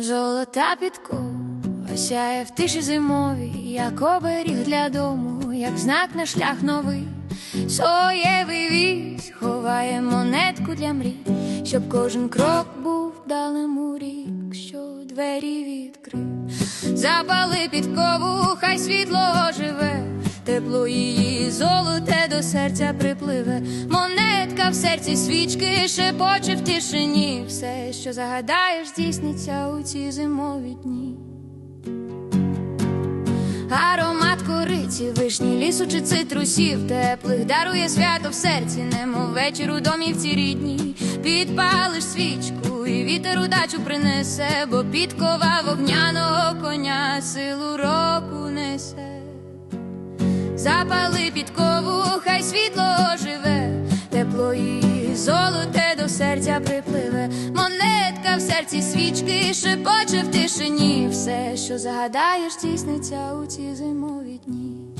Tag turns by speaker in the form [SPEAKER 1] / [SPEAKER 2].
[SPEAKER 1] Золота підкова сяє в тиші зимовій, як оберіг для дому, як знак на шлях новий. Соєвий віз ховає монетку для мрій, щоб кожен крок був далим у рік, що двері відкрив. Запали підкову, хай світло оживе, тепло її золоте до серця припливе. Монетка в серці свічки шепоче в тишині. Все, що загадаєш, здійсниться у ці зимові дні. Аромат кориці, вишні, лісу чи цитрусів теплих дарує свято в серці, немов вечір у домівці рідній. Підпалиш свічку і вітер удачу принесе, бо підкова вогняного коня силу року несе. Запали підкову, хай світло золоте до серця припливе. Монетка в серці свічки шепоче в тишині. Все, що загадаєш, тісниться у ці зимові дні.